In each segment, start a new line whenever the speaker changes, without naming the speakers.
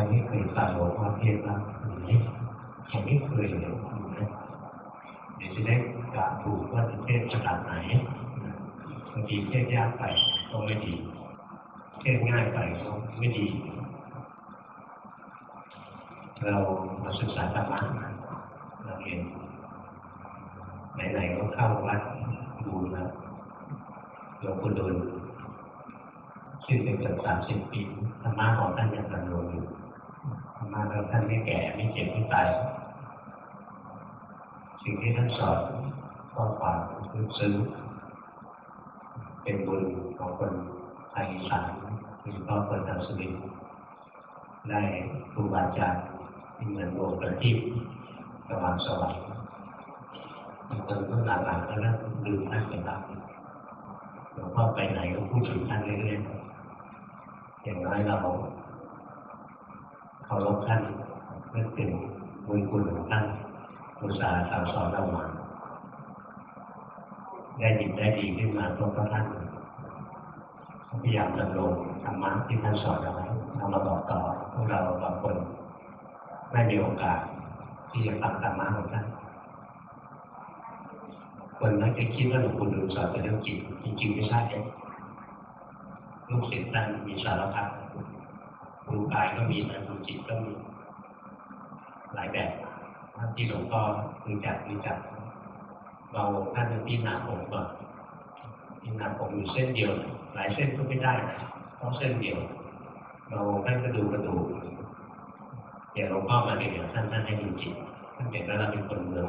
รไม่เคยฟังหลวงพ่อเทศบ้างนี่ยังไม่เคยเลยนะเดี๋ยวจะได้กาถูกว่าจะเทศขนาดไหนบางทีเทศยากไปก็ไม่ดี เทศง่ายไปก็ไม่ดี เรามาศึกษาธรรมะเราเห็นไหนๆก็เข้าวัดดูแล้วหลวงปู่ดูลชื่อเป็นเกือบสามสิบปีธรรมะของท่านยังดำรงอยู่ มะแล้วท่านไม่แก่ไม่เจ็บไม่ตายสิ่งที่ท่านสอนก็ความรู้ซึ้งเป็นบุญของคนไทยสานโดยเฉพาะคนทางสุรินได้ครูบาอาจารย์ที่เหมือนดวงประทีปสว่างสว่างบางคนก็หลังๆก็เริ่มลืมท่านไปแล้วหลวงพ่อไปไหนก็พูดถึงท่านเรื่อยๆอย่างน้อยเรา เคารพท่านเพื่อเป็นบุญคุณของท่านอุตสาห์สั่งสอนเรามาได้ดีได้ดีขึ้นมาเพราะท่านพยายามดำรงธรรมะที่ท่านสอนเอาไว้นำมาบอกต่อพวกเราบางคนไม่มีโอกาส ที่จะฟังธรรมะของท่านคนมักจะคิดว่าหลวงปู่ดูลสอนแต่เรื่องจิตจริงๆไม่ใช่ลูกศิษย์ท่านมีสารพัด ดูกายก็มีนะดูจิตก็มีหลายแบบที่หลวงพ่อรู้จักรู้จักเราท่านจะพิจาผมก่อนพิจารณาผมอยู่เส้นเดียว หลายเส้นก็ไม่ได้นะต้องเส้นเดียว เราท่านก็ดูกระดูกอย่างหลวงพ่อมาเดี๋ยวท่านท่านให้ดูจิตท่านเห็นแล้วเราเป็นคนเมือง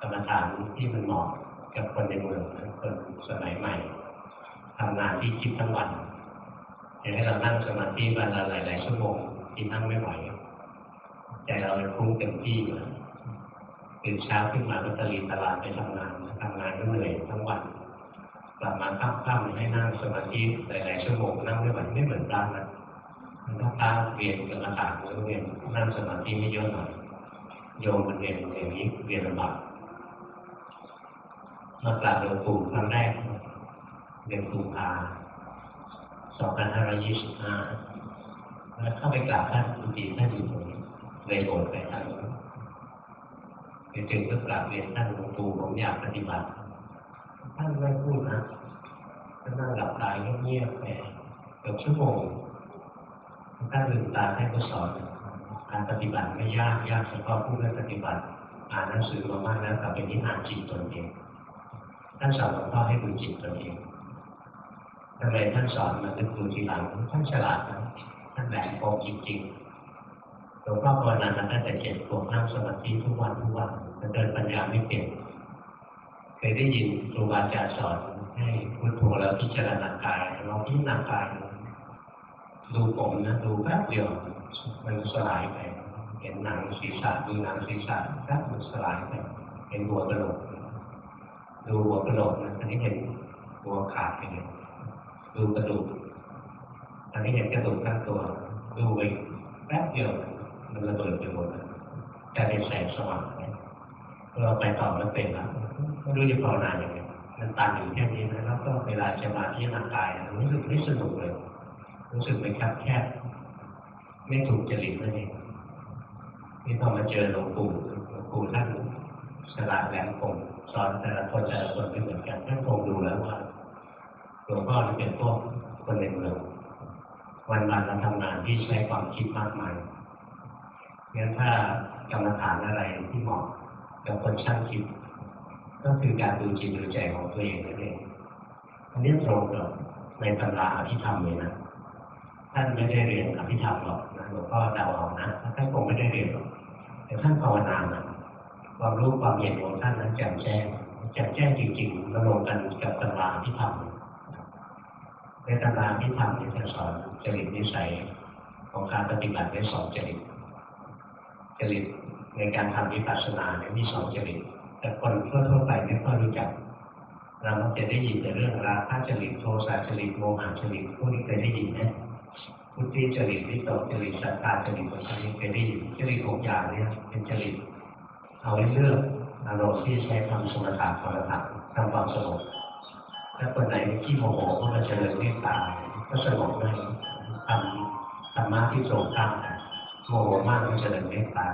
กรรมฐานที่มันเหมาะกับคนในเมืองคนสมัยใหม่ทำงานที่คิดทั้งวัน อยากให้เรานั่งสมาธิวันละหลายชั่วโมงที่นั่งไม่ไหวใจเราเลยคุ้งเต็มที่อยู่ตื่นเช้าขึ้นมาก็ตะลีตลาดไปทำงานทำงานก็เหนื่อยทั้งวันกลับมาค่ำๆให้นั่งสมาธิหลายๆชั่วโมงนั่งไม่ไหวไม่เหมือนกันนะมันต้องตาเรียนกรรมฐานหรือเรียนนั่งสมาธิไม่เยอะหน่อยโยมมันเรียนอย่างนี้เรียนลำบากมากราบหลวงปู่ครั้งแรกเดือนกุมภา 2525 แล้วเข้าไปกราบท่านจริงๆท่านอยู่ตรงนี้เลยโกรธไปท่านไปถึงก็กราบเรียนท่านหลวงปู่ผมอยากปฏิบัติ ท่านไม่พูดนะท่านนั่งหลับตาเงียบๆไปเกือบชั่วโมงท่านลืมตาท่านก็สอนการปฏิบัติไม่ยากยากเฉพาะผู้ได้ปฏิบัติอ่านหนังสือมามากแล้วกลับไปที่อ่านจิตตนเองท่านสอนหลวงพ่อให้ดูจิตตนเอง ทำไมท่านสอนมาเป็นครูทีหลังท่านฉลาดนะท่านแหลมคมจริงๆหลวงพ่อภาวนาตั้งแต่เจ็ดขวบนั่งสมาธิทุกวันทุกวันแต่เดินปัญญาไม่เก่งเคยได้ยินครูบาอาจารย์สอนให้พุทโธแล้วพิจารณากายลองพิจารณากายดูผมนะดูแป๊บเดียวมันสลายไป เห็นหนังศีรษะดูหนังศีรษะแป๊บมันสลายไปเห็นหัวกระโหลกดูหัวกระโหลกนะอันนี้เห็นหัวขาดไปเลย ดูกระดูกตอนนี้เห็นกระดูกทั้งตัว ดูไปแป๊บเดียวมันระเบิดไปหมดจะเป็นแสงสว่างเราไปต่อแล้วเป็นแล้วไม่รู้จะภาวนาอย่างไรมันตันอยู่แค่นี้นะแล้วก็เวลาจะมาที่ร่างกายรู้สึกไม่สนุกเลย รู้สึกไปคับแคบไม่ถูกจริตนั่นเองนี่พอมาเจอหลวงปู่หลวงปู่ท่านฉลาดแหลมคมสอนแต่ละคนแต่ละคนไม่เหมือนกันท่านคงดูแล้วว่า หลวงพ่อที่เป็นพวกคนในเมืองวันวันเราทำงานที่ใช้ความคิดมากมายงั้นถ้ากรรมฐานอะไรที่เหมาะกับคนช่างคิด ก็คือการดูจิตดูใจของตัวเองนั่นเองอันนี้ตรงกับในตำราอภิธรรมเลยนะท่านไม่ได้เรียนอภิธรรมหรอกนะหลวงพ่อเดาเอานะท่านคงไม่ได้เรียนหรอกแต่ท่านภาวนานะความรู้ความเห็นของท่านนั้นแจ่มแจ้งแจ่มแจ้งจริงๆมาลงกันกับตำราอภิธรรม ในตำราที่ทำเนี่ยจะสอนจริตนิสัยของการปฏิบัติได้สองจริตจริตในการทำวิปัสสนาเนี่ยมีสองจริตแต่คนทั่วๆไปไม่ค่อยรู้จักเรามักจะได้ยินแต่เรื่องราคะจริตโทสะจริตโมหะจริตพวกนี้เคยได้ยินไหมพุทธิจริตวิตกจริตสัตตาจริตพวกนี้เคยได้ยินจริตหกอย่างเนี่ยเป็นจริตเอาไว้เลือกอารมณ์ที่ใช้ความสมถะพรถะทำความสงบ ถ้าคนไหนที่โมโหก็มาเจริญเมตตาก็สงบได้ทำธรรมะที่ตรงข้ามโมโหมากก็เจริญเมตตา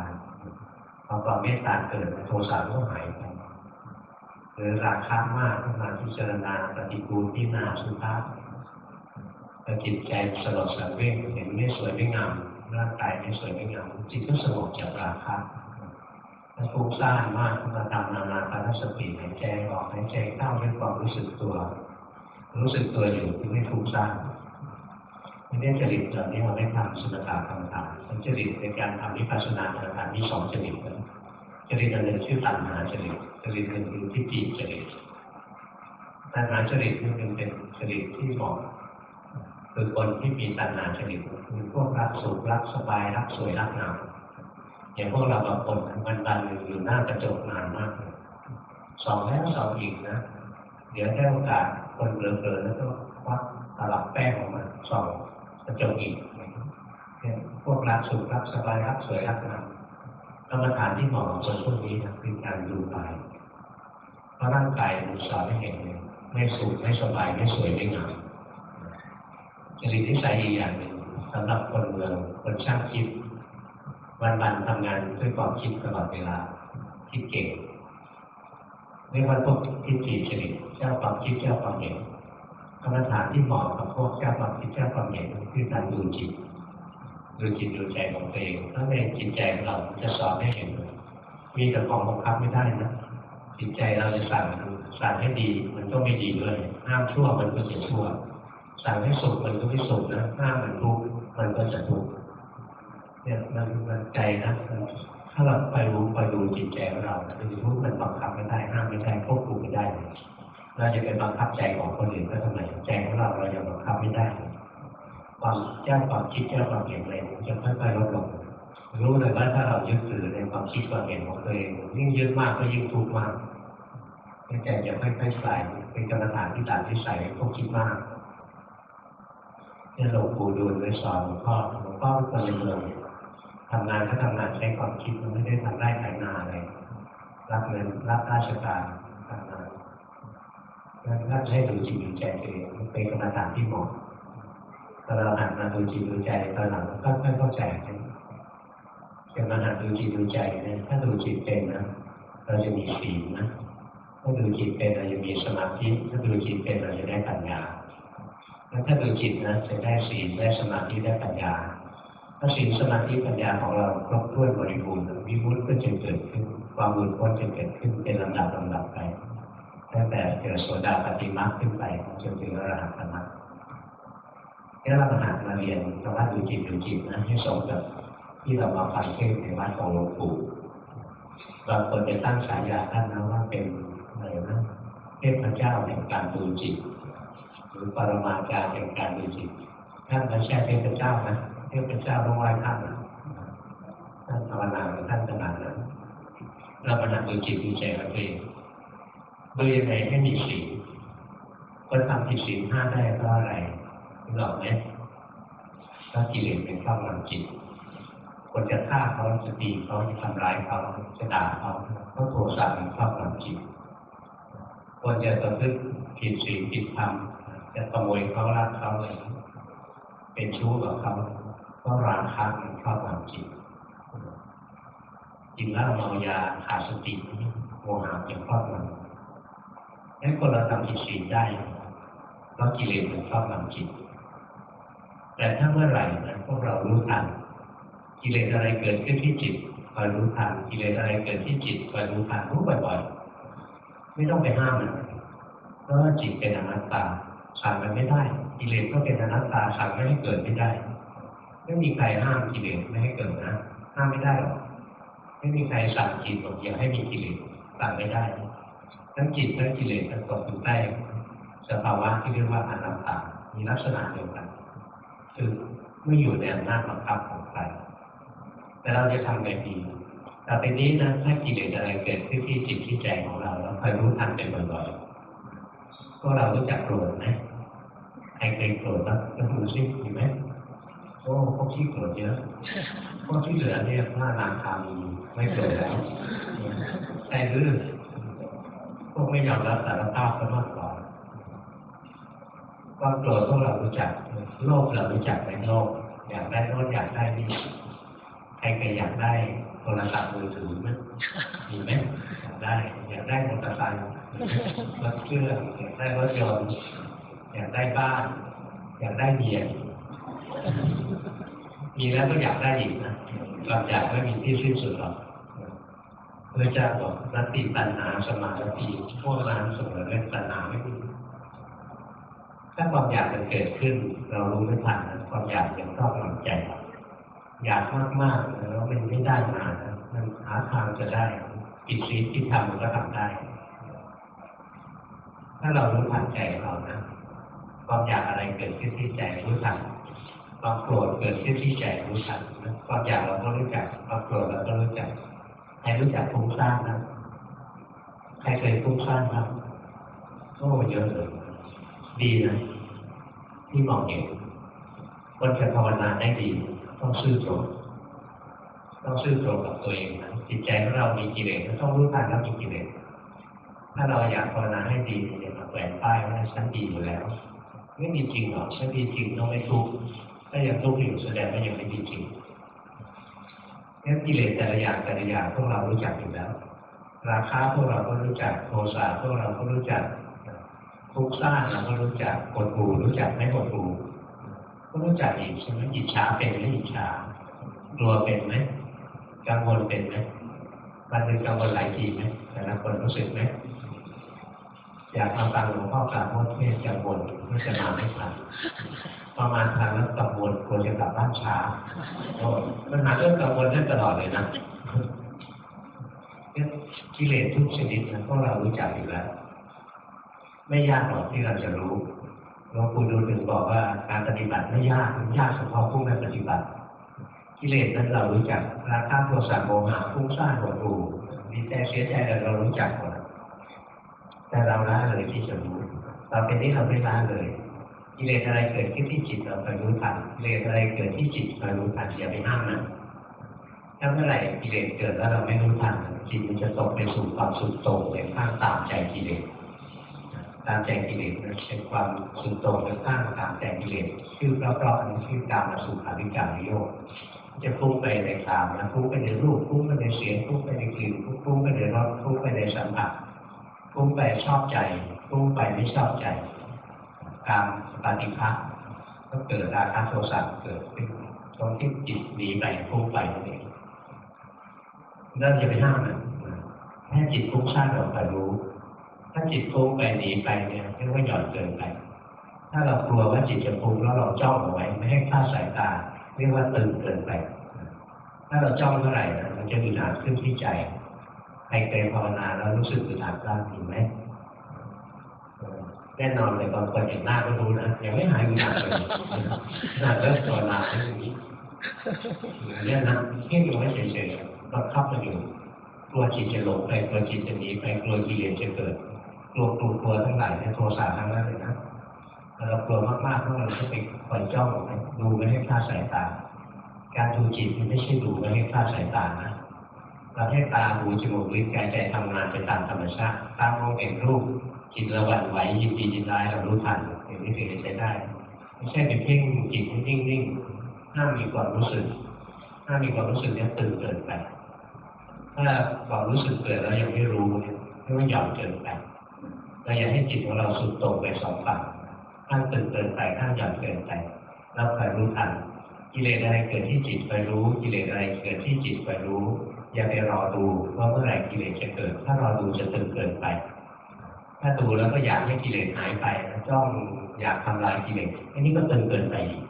พอความเมตตาเกิดโทสะก็หายไปหรือราคะมากขึ้นมาพิจารณาปฏิกูลที่นาสุภาพจิตใจสลดสังเวชเห็นไม่สวยไม่งามร่างกายไม่สวยไม่งามจิตก็สงบจากราคะถ้า ฟุ้งซ่านมากก็ทำนานาปานสติหายใจออกหายใจเข้าด้วยความรู้สึกตัว รู้สึกตัวอยู่ที่ไม่ฟุ้งซ่านนี่จริตเหล่านี้เราไม่ทำสมถะกรรมฐานจริตในการทำวิปัสสนากรรมฐานมีสองจริตจริตอันหนึ่งชื่อตัณหาจริตจริตหนึ่งคือทิฏฐิจริตตัณหาจริตนี่เป็นเป็นจริตที่เหมาะคือคนที่มีตัณหาจริตคือพวกรักสุขรักสบายรักสวยรักงาม อย่างพวกเราบางคนมันดันอยู่หน้ากระจกนานมากสองแล้วสองอีกนะ เดี๋ยวได้โอกาสคนเบลอๆแล้วก็ควัดตลับแป้งออกมาสองกระจกอีกพวกรักสุขรักสบายรักสวยรักงามกรรมฐานที่เหมาะกับคนพวกนี้นะคือการดูกายเพราะร่างกายมันสอนให้เห็นเลยไม่สุขไม่สบายไม่สวยไม่งามจริตนิสัยอีกอย่างหนึ่งสำหรับคนเมืองคนช่างคิด วันๆทำงานด้วยความคิดตลอดเวลา คิดเก่งเรียกว่าพวกทิฏฐิจริตเจ้าความคิดเจ้าความเห็นกรรมฐานที่เหมาะกับพวกเจ้าความคิดเจ้าความเห็นคือการดูจิตดูจิตดูใจของตัวเองถ้าในจิตใจของเราจะสอนให้เห็น มีแต่ของบังคับไม่ได้นะจิตใจเราจะสั่งสั่งให้ดีมันก็ไม่ดีด้วยห้ามชั่วมันก็จะชั่ว สั่งให้สุขมันก็ไม่สุขนะห้ามมันทุกข์มันก็จะทุกข์ เนี่ยมันมันใจนะถ้าเราไปรู้ไปดูจิตใจของเราจะรู้มันบังคับไม่ได้ห้ามไม่ได้ควบคุมไม่ได้ เราจะไปบังคับใจของคนอื่นก็ทำไมใจของเราเรายังบังคับไม่ได้ ความเจ้าความคิดเจ้าความเห็นอะไรจะค่อยๆลดลงรู้เลยว่าถ้าเรายึดถือในความคิดความเห็นของตัวเองยิ่งยึดมากก็ยิ่งทุกข์มากใจจะค่อยๆใส่เป็นกรรมฐานที่ตัดที่ใส่พวกคิดมากที่หลวงปู่ดูลไว้สอนหลวงพ่อหลวงพ่อเป็นคนในเมือง ทำงานก็ทำงานใช้ความคิดมันไม่ได้ทำได้ขายนาอะไรรับเงินรับราชการทำงานนั่นให้ดูจิตดูใจเองเป็นกรรมฐานที่เหมาะพอเราหันมาดูจิตดูใจตอนหลังก็ค่อยเข้าใจกันกรรมฐานดูจิตดูใจเนี่ยถ้าดูจิตเป็นนะเราจะมีศีลนะถ้าดูจิตเป็นเราจะมีสมาธิถ้าดูจิตเป็นเราจะได้ปัญญาแล้วถ้าดูจิตนะจะได้ศีลได้สมาธิได้ปัญญา ถ้าศีลสมาธิปัญญาของเราครบถ้วนบริบูรณ์วิมุตติก็จะเกิดขึ้น ความบุญพ้นจะเกิดขึ้นเป็นลำดับลำดับไปตั้งแต่เกิดโสดาปฏิมาขึ้นไปจนถึงอรหัตมรรคแค่เราหัดมาเรียนคำว่าดูจิตดูจิตนะให้สมกับที่เรามาฟังเทศในวัดของหลวงปู่บางคนจะตั้งฉายาท่านนะว่าเป็นอะไรนะเทพเจ้าแห่งการดูจิต หรือปรมาจารย์แห่งการดูจิตท่านไม่ใช่เทพเจ้านะ เทพเจ้าต้องไหว้ท่านนะท่านภาวนาท่านขนาดนั้นเรามานั่งดูจิตดูใจเราเองดูยังไงให้มีศีลคนทำผิดศีลห้าได้เพราะอะไรรู้หรอกไหมก็กิเลสเป็นข้าวงจิต คนจะฆ่าเขาจะตีเขาจะทำร้ายเขาจะด่าเขาก็โทสะเป็นข้าวงจิต คนจะประพฤติผิดศีลผิดธรรมจะขโมยเขารักเขาเลยเป็นชู้กับเขา ก็ราคะเป็นข้าวงจิตกินเหล้าเมายาขาดสติโมหะเป็นข้าวงให้คนเราทำผิดศีได้เพราะกิเลสมันครอบงำจิต แต่ถ้าเมื่อไหร่นะพวกเรารู้ทันกิเลสอะไรเกิดขึ้นที่จิตคอยรู้ทันกิเลสอะไรเกิดที่จิตคอยรู้ทันรู้บ่อยๆไม่ต้องไปห้ามมันเพราะว่าจิตเป็นอนัตตาสั่งมันไม่ได้กิเลสก็เป็นอนัตตาสั่งไม่ให้เกิดไม่ได้ ไม่มีใครห้ามกิเลสไม่ให้เกิดนะ ห้ามไม่ได้หรอกไม่มีใครสั่งจิตบอกอย่าให้มีกิเลสสั่งไม่ได้ ทั้งจิตทั้งกิเลสทั้งตกอยู่ใต้สภาวะที่เรียกว่าอนัตตามีลักษณะเดียวกัน คือไม่อยู่ในอำนาจบังคับของใครแต่เราจะทำไงดีต่อไปนี้นะถ้ากิเลสอะไรเกิดขึ้นที่จิตที่ใจของเราเราคอยรู้ทันเป็นบ่อยๆก็เรารู้จักโกรธไหมใครเคยโกรธบ้างก็ดูซิเห็นไหม โอ้พวกที่โกรธเยอะพวกที่เหลือเนี่ยหน้านางคามีไม่โกรธแล้วแต่หรือพวกไม่ยอมรับสารภาพก็มากกว่าความโกรธพวกเรารู้จักโลภเรารู้จักไหมโลภอยากได้โน้นอยากได้นี่ใครเคยอยากได้โทรศัพท์มือถือไหมมีไหมอยากได้อยากได้มอเตอร์ไซค์รถเครื่องอยากได้รถยนต์อยากได้บ้าน อยากได้เมีย มีแล้วก็อยากได้อีกนะความอยากไม่มีที่สิ้นสุดหรอกพระเจ้าบอกนัตติตัณหาสมาธิพวกนั้นเสมอเรื่องตัณหาไม่มีถ้าความอยากมันเกิดขึ้น เรารู้ไม่ทันนะความอยากยังครอบงำใจเราอยากมากๆแล้วมันไม่ได้มานะมันหาทางจะได้กิจศีลที่ทำมันก็ทำได้ ถ้าเรารู้ทันใจเรานะความอยากอะไรเกิดขึ้นที่ใจรู้ทัน ความโกรธเกิดขึ้นที่ใจรู้ทันนะความอยากเราก็รู้จักความโกรธเราก็รู้จักใครรู้จักฟุ้งซ่านนะใครเคยฟุ้งซ่านครับโอ้เยอะเลยดีนะที่มองเห็นคนจะภาวนาได้ดี ต้องซื่อตรงต้องซื่อตรงกับตัวเองนะจิตใจของเรามีกิเลสก็ต้องรู้ทันแล้วมีกิเลสถ้าเราอยากภาวนาให้ดีเนี่ยมาแขวนป้ายว่าฉันดีอยู่แล้ว ไม่มีจริงหรอกฉันดีจริงต้องไม่ทุกข์ ถ้ายังทุกข์อยู่แสดงว่ายังไม่ดีจริงงั้นกิเลสแต่ละอย่างแต่ละอย่างพวกเรารู้จักอยู่แล้ว ราคาพวกเราก็รู้จักโทสะพวกเราก็รู้จักทุกข์ซ่านเราก็รู้จักกดหูรู้จักไม่กดหูก็รู้จักอีกใช่ไหมอิจฉาเป็นไหมอิจฉากลัวเป็นไหมกังวลเป็นไหมวันหนึ่งกังวลหลายทีไหมแต่ละคนรู้สึกไหมอยากทำตามหลวงพ่อการโมเทศกังวลไม่จะมาไม่ทัน ประมาณทางแล้วกังวลกลัวจะกลับบ้านช้าโอ้มันหาเรื่องกังวลได้ตลอดเลยนะกิเลสทุกชนิดนะพวกเรารู้จักอยู่แล้ว ไม่ยากหรอกที่เราจะรู้หลวงปู่ดูลถึงบอกว่าการปฏิบัติไม่ยากมันยากเฉพาะผู้ไม่ปฏิบัติ กิเลสนั้นเรารู้จักราคะโทสะโมหะฟุ้งซ่านหดหู่ดีใจเสียใจเรารู้จักหมดแต่เราละเลยที่จะรู้เราเป็นนี้เราไม่ละเลย กิเลสอะไรเกิดขึ้นที่จิตเราไปรู้ทันกิเลสอะไรเกิดที่จิตเรารู้ทันอย่าไปห้ามมันถ้าเมื่อไหร่กิเลสเกิดแล้วเราไม่รู้ทันจิตมันจะตกไปสู่ความสุดโต่งในข้างตามใจกิเลสตามใจกิเลสนั้นเป็นความสุดโต่งในข้างตามใจกิเลสชื่อเพราะๆนี้ชื่อการมาสู่อวิจารโยกจะพุ่งไปในตามนะพุ่งไปในรูปพุ่งไปในเสียงพุ่งไปในกลิ่นพุ่งไปในรสพุ่งไปในสัมผัสพุ่งไปชอบใจพุ่งไปไม่ชอบใจ การปฏิภาคก็เกิดราคะโทสะเกิดขึ้นตรงที่จิตหนีไปพุ่งไปนั่นเองเราจะไปห้ามมันแค่จิตฟุ้งซ่านเราไปรู้ ถ้าจิตฟุ้งไปหนีไปเนี่ยเรียกว่าหย่อนเกินไป ถ้าเรากลัวว่าจิตจะฟุ้งแล้วเราจ้องเอาไว้ไม่ให้คลาดสายตาเรียกว่าตึงเกินไป ถ้าเราจ้องเท่าไหร่นะมันจะมีหนาขึ้นที่ใจใครเคยภาวนาแล้วรู้สึกอึดอัดบ้างมีไหม แน่นอนเลยบางคนเห็นหน้าก็รู้นะยังไม่หายอึดอัดเลยขนาเริ่มภาวนาอย่างนี้เนี่ยนะเพ่งอยู่ไว้เฉยๆบังคับมันอยู่กลัวจิตจะหลงไปกลัวจิตจะหนีไปกลัวกิเลสจะเกิดกลัวกลัวกลัวทั้งหลายในโทสะทั้งนั้นเลยนะเรากลัวมากๆเพราะเราจะไปคอยจ้องดูไม่ให้คลาดสายตา การดูจิตมันไม่ใช่ดูไม่ให้คลาดสายตานะเราให้ตาหูจมูกลิ้นกายใจทำงานไปตามธรรมชาติตามมองเห็นรูป จิตระหวั่นไหวยินดียินร้ายเรารู้ทันอย่างนี้ถึงจะใช้ได้ ไม่ใช่ไปเพ่งจิตนิ่งๆห้ามมีความรู้สึกห้ามมีความรู้สึกเนี่ยตื่นเกินไป ถ้าความรู้สึกเกิดแล้วยังไม่รู้เนี่ยเรียกว่าหย่อนเกินไปเราอยากให้จิตของเราสุดโต่งไปสองฝั่งข้างตื่นเกินไปข้างหย่อนเกินไปเราคอยรู้ทันกิเลสอะไรเกิดที่จิตไปรู้ กิเลสอะไรเกิดที่จิตไปรู้ อย่าไปรอดูว่าเมื่อไหร่กิเลสจะเกิด ถ้ารอดูจะตึงเกินไป ถ้าดูแล้วก็อยากให้กิเลสหายไปจ้องอยากทำลายกิเลสอันนี้ก็ตึงเกินไปอีก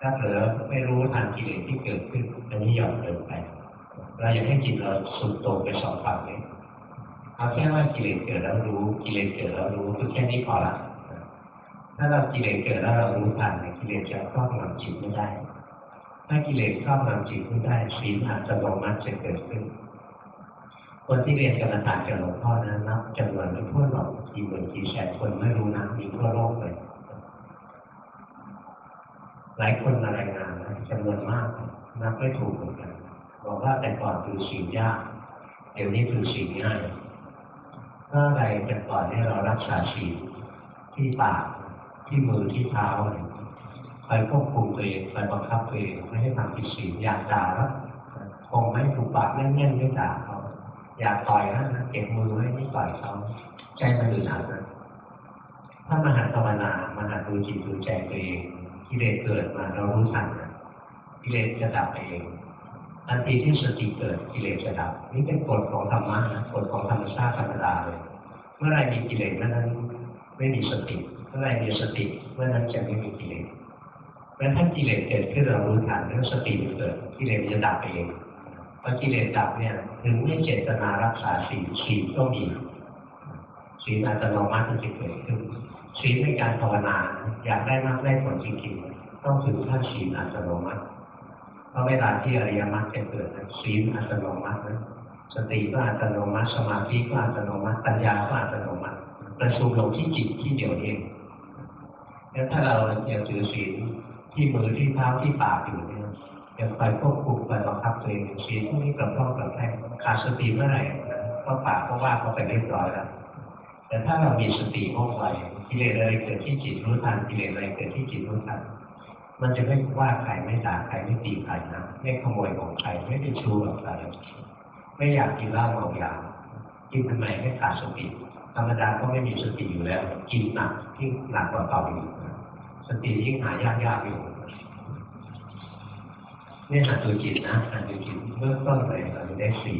ถ้าเผลอไม่รู้ทันกิเลสที่เกิดขึ้น อันนี้หย่อนเกินไป เราอยากให้จิตเราสุดโต่งไปสองฝั่งเลยเอาแค่ว่ากิเลสเกิดแล้วรู้กิเลสเกิดแล้วรู้คือแค่นี้พอละถ้าเรากิเลสเกิดแล้วเรารู้ทันกิเลสจะครอบงำจิตไม่ได้ ถ้ากิเลสครอบงำจิตไม่ได้ศีลอาจจะลงมัจะเกิดขึ้น คนที่เรียนกรรมฐานจากหลวงพ่อนั้นนับจำนวนไม่ทั่วหรอกกี่หมื่นกี่แสนคนไม่รู้นะมีทั่วโลกเลยหลายคนมารายงานนะจำนวนมากนับไม่ถูกเหมือนกันบอกว่าแต่ก่อนถือศีลยากเดี๋ยวนี้ถือศีลง่ายถ้าอะไรแต่ก่อนเนี่ยเรารักษาศีลที่ปากที่มือที่เท้าไรคอยควบคุมตัวเองคอยบังคับตัวเองไม่ให้ทำผิดศีลอยากด่าแล้วคงไม่ถูกปากแน่นๆไม่ด่า อยากต่อยนะเก็บมือไว้ไม่ต่อยเขาใจมันอึดอัดนะถ้ามหาภาวนา มหาดูจิตดูใจตัวเองกิเลสเกิดมาเรารู้ทันนะกิเลสจะดับเองทันทีที่สติเกิดกิเลสจะดับ นี่เป็นกฎของธรรมะนะกฎของธรรมชาติธรรมดาเลย เมื่อไรมีกิเลสเมื่อนั้นไม่มีสติเมื่อไรมีสติเมื่อนั้นจะไม่มีกิเลสแม้ถ้ากิเลสเกิดขึ้นเรารู้ทันแล้วสติเกิดกิเลสจะดับเอง อกิเลสดับเนี่ยถึงไม่เจตนารักษาศีลศีลก็มีศีลอัตโนมัติจะเกิดขึ้นศีลในการภาวนาอยากได้มากได้ผลจริงๆต้องถึงขั้นศีลอัตโนมัติเพราะเวลาที่อริยมรรคจะเกิดศีลอัตโนมัตินะสติก็อัตโนมัติสมาธิก็อัตโนมัติปัญญาก็อัตโนมัติประชุมลงที่จิตที่เดียวเองแล้วถ้าเราอยากถือศีลที่มือที่เท้าที่ปากอยู่ เนี่ยยังคอยควบคุมไปบังคับตัวเองศีลพวกนี้กลับต้องกลับแท้ขาดสติเมื่อไหร่ก็ปากก็ว่าเขาไปเรียบร้อยแล้วแต่ถ้าเรามีสติมากไวกิเลสอะไรเกิดที่จิตรู้ทันกิเลสอะไรเกิดที่จิตรู้ทันมันจะไม่ว่าใครไม่ด่าใครไม่ตีใครนะไม่ขโมยของใครไม่ไปชูกับใครไม่อยากกินเหล้าเมายากินทำไมไม่ขาดสติธรรมดาก็ไม่มีสติอยู่แล้ว กินหนักที่หนักกว่าเก่าอยู่สติยิ่งหายากยากอยู่ นี่ยหัดดูจิตนะหัดดูจิตเบื้อต้นเลยเราจะได้สี่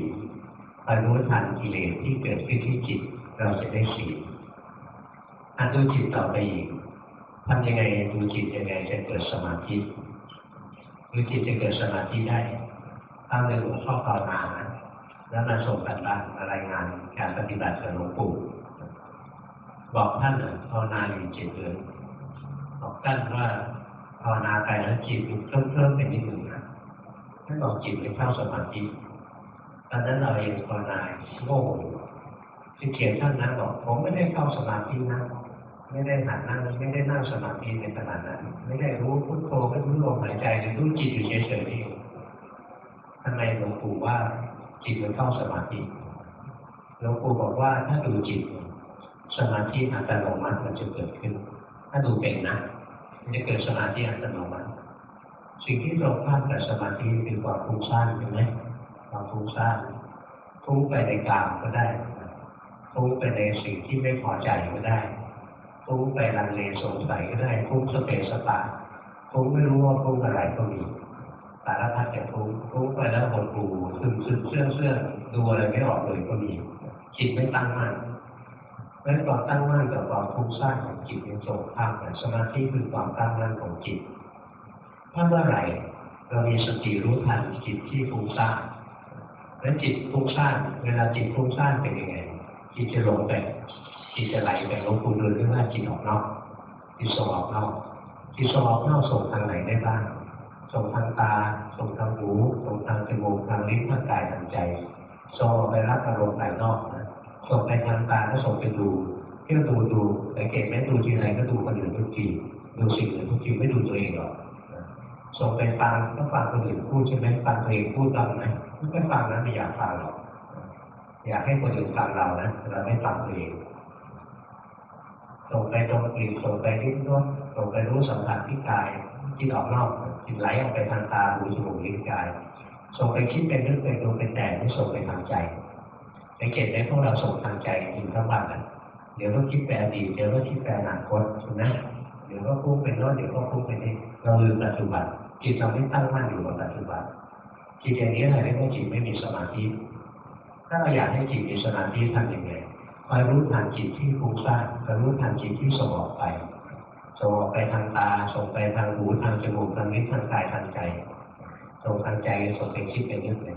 อยรู้ทันกิเลสที่เกิดขึ้นที่จิต เราจะได้สี่หัดดูจิตต่อไปอีกทำยังไงดูจิตยังไงจะเกิดสมาธิดูจิตจะเกิดสมาธิได้ตั้งในหลวงพ่อภาวนาแล้วมาส่งกันบ้านรายงานการปฏิบัติกับหลวงปู่บอกท่านภาวนาอยู่เจ็ดเดือนบอกท่านว่าภาวนาไปแล้วจิตมันเคลิ้มเคลิ้มไปนิดหนึ่งนะ ท่านบอกจิตไปเข้าสมาธิตอนนั้นเราเองภาวนาโง่ที่เขียนท่านนั้นบอกผมไม่ได้เข้าสมาธินะไม่ได้หัดนั่งไม่ได้นั่งสมาธิในขณะนั้น ไม่ได้รู้พุทโธไม่รู้ลมหายใจรู้จิตอยู่เฉยๆนี่ทำไมหลวงปู่ว่าจิตมันเข้าสมาธิหลวงปู่บอกว่าถ้าดูจิต สมาธิอัตโนมัติมันจะเกิดขึ้น ถ้าดูเป็นนะมันจะเกิดสมาธิอัตโนมัติ สิ่งที่ตรงข้ามกับสมาธิคือความฟุ้งซ่านใช่ไหมความฟุ้งซ่านฟุ้งไปในกามก็ได้ฟุ้งไปในสิ่งที่ไม่พอใจก็ได้ฟุ้งไปลังเลสงสัยก็ได้ฟุ้งสเปสปาฟุ้งไม่รู้ว่าฟุ้งอะไรก็มีสารพัดแต่ฟุ้งฟุ้งไปแล้วหดหู่ซึมซึมเชื่องเชื่องดูอะไรไม่ออกเลยก็มีจิตไม่ตั้งมั่นเพราะความตั้งมั่นกับความฟุ้งซ่านของจิตเป็นโจทย์ภาพแต่สมาธิคือความตั้งมั่นของจิต ถ้าเมื่อไหร่เรามีสติรู้ทันจิตที่ฟุ้งซ่านแล้วจิตฟุ้งซ่านเวลาจิตฟุ้งซ่านเป็นยังไง จิตจะหลงไป จิตจะไหลไปหลงคุณดูเรื่องว่าจิตออกนอก จิตส่งออกนอก จิตส่งออกนอกส่งทางไหนได้บ้าง ส่งทางตา ส่งทางหู ส่งทางจมูก ทางลิ้น ทางกาย ทางใจ ส่งออกไปรับอารมณ์ภายนอกนะ ส่งไปทางตาก็ส่งไปดูเที่ยวดูดูแต่เก็บแม้ดูทีไรก็ดูคนอื่นทุกที ดูสิ่งอื่นทุกทีไม่ดูตัวเองหรอก ส่งไปฟังก็ฟังคนอื่นพูดใช่ไหมฟังตัวเองพูดบ้าไหมไม่ฟังนะไม่อยากฟังหรอกอยากให้คนอื่นฟังเรานะเราไม่ฟังตัวเองส่งไปตรงกลิ่นส่งไปที่รสส่งไปรู้สัมผัสที่กายจิตออกนอกจิตไหลออกไปทางตาหูจมูกลิ้นกายส่งไปคิดเป็นนึกเป็นดูเป็นแต่ไม่ส่งไปทางใจสังเกตไหมพวกเราส่งทางใจอยู่ทั้งวันนะเดี๋ยวก็คิดแปลดีเดี๋ยวก็คิดแปลอนาคตถูกไหมเดี๋ยวก็พุ่งเป็นโน้นเดี๋ยวก็พุ่งเป็นนี่เราลืมปัจจุบัน จิตเราไม่ตั้งมั่นอยู่กับปัจจุบันจิตอย่างนี้อะไรเรียกว่าจิตไม่มีสมาธิ ถ้าเราอยากให้จิตมีสมาธิทำยังไงคอยรู้ทันจิตที่ฟุ้งซ่านคอยรู้ทันจิตที่ส่งออกไปส่งออกไปทางตาส่งไปทางหูทางจมูกทางลิ้นทางกายทางใจส่งทางใจส่งไปคิดเป็นเรื่อะไร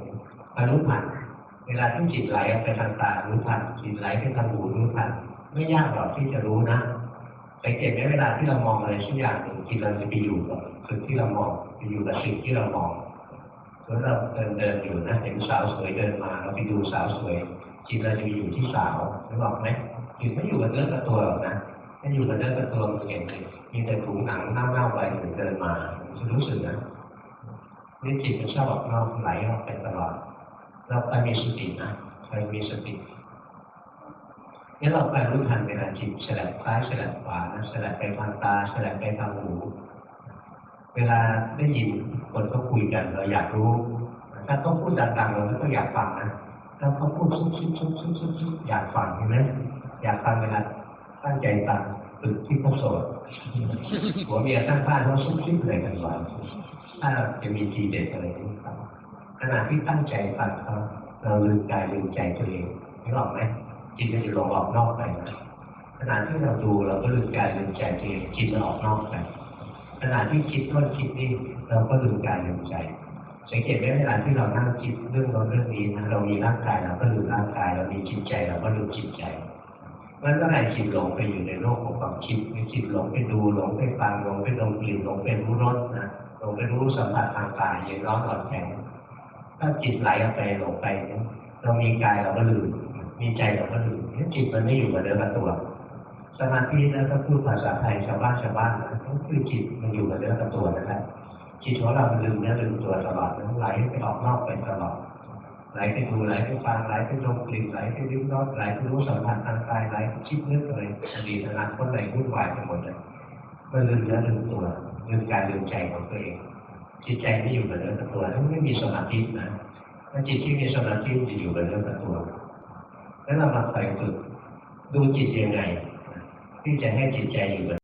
คอยรู้ทันเวลาที่จิตไหลไปทางตารู้ทันจิตไหลไปทางหูรู้ทันไม่ยากหรอกที่จะรู้นะ ไปเก็บในเวลาที่เรามองอะไรสักอย่างหนึ่งจิตเราจะไปอยู่กับสิ่งที่เรามองไปอยู่กับสิ่งที่เรามองแล้วเราเดินเดินอยู่นะเห็นสาวสวยเดินมาเราไปดูสาวสวยจิตเราจะอยู่ที่สาวรู้บอกไหมจิตไม่อยู่กับเนื้อกับตัวหรอกนะถ้าอยู่กับเนื้อกับตัวมันเห็นมีแต่ถุงหนังเน่าๆไปถึงเดินมาจะรู้สึกนะนี่จิตมันชอบออกนอกไหลออกไปตลอด เราไปมีสตินะไปมีสติ นี่เราไปรู้ทันเวลาจิตแฉลบซ้ายแฉลบขวานะแฉลบไปทางตาแฉลบไปทางหู เวลาได้ยินคนเขาคุยกันเราอยากรู้ ถ้าเขาพูดดังๆเราก็อยากฟังนะถ้าเขาพูดซุบซิบซุบซิบซุบซิบอยากฟังใช่ไหมอยากฟังเวลาตั้งใจฟังตึกที่เขาโสดหัวเมียข้งบ้านเขาซุบซิบอะไรกันวะถ้าจะมีทีเด็ดอะไรที่ฟังขณะที่ตั้งใจฟังเขาเราลืมกายลืมใจตัวเองนึกออกไหม จิตมันจะหลงออกนอกไปนะขณะที่เราดูเราก็ลืมกายลืมใจเองจิตมันออกนอกไปขณะที่คิดโน่นคิดนี่เราก็ลืมกายลืมใจสังเกตไหมเวลาที่เรานั่งคิดเรื่องโน้นเรื่องนี้นะเรามีร่างกายเราก็ลืมร่างกาย เรามีจิตใจเราก็ลืมจิตใจเมื่อไหร่จิตหลงไปอยู่ในโลกของความคิดหรือจิตหลงไปดูหลงไปฟังหลงไปดมกลิ่นหลงไปรู้รสนะหลงไปรู้สัมผัสทางกายเย็นร้อนอ่อนแข็งถ้าจิตไหลออกไปหลงไปเรามีกายเราก็ลืม มีใจเราก็ลืมเนี่ยจิตมันไม่อยู่กับเนื้อกับตัว สมาธินะถ้าพูดภาษาไทยชาวบ้านชาวบ้านนะก็คือจิตมันอยู่กับเนื้อกับตัวนั่นแหละจิตของเรามันลืมเนื้อลืมตัวตลอดมันไหลไปออกนอกไปตลอดไหลไปดูไหลไปฟังไหลไปดมกลิ่นไหลไปลิ้มรสไหลไปรู้สัมผัสทางกายไหลไปคิดนึกอะไรอดีตอนาคตอะไรวุ่นวายไปหมดเลยมันลืมเนื้อลืมตัวลืมกายลืมใจของตัวเองจิตใจไม่อยู่กับเนื้อกับตัวถ้าไม่มีสมาธินะถ้าจิตที่มีสมาธิจะอยู่กับเนื้อกับตัว แล้วเรามาคอยฝึกดูจิตยังไงที่จะให้จิตใจอยู่กับ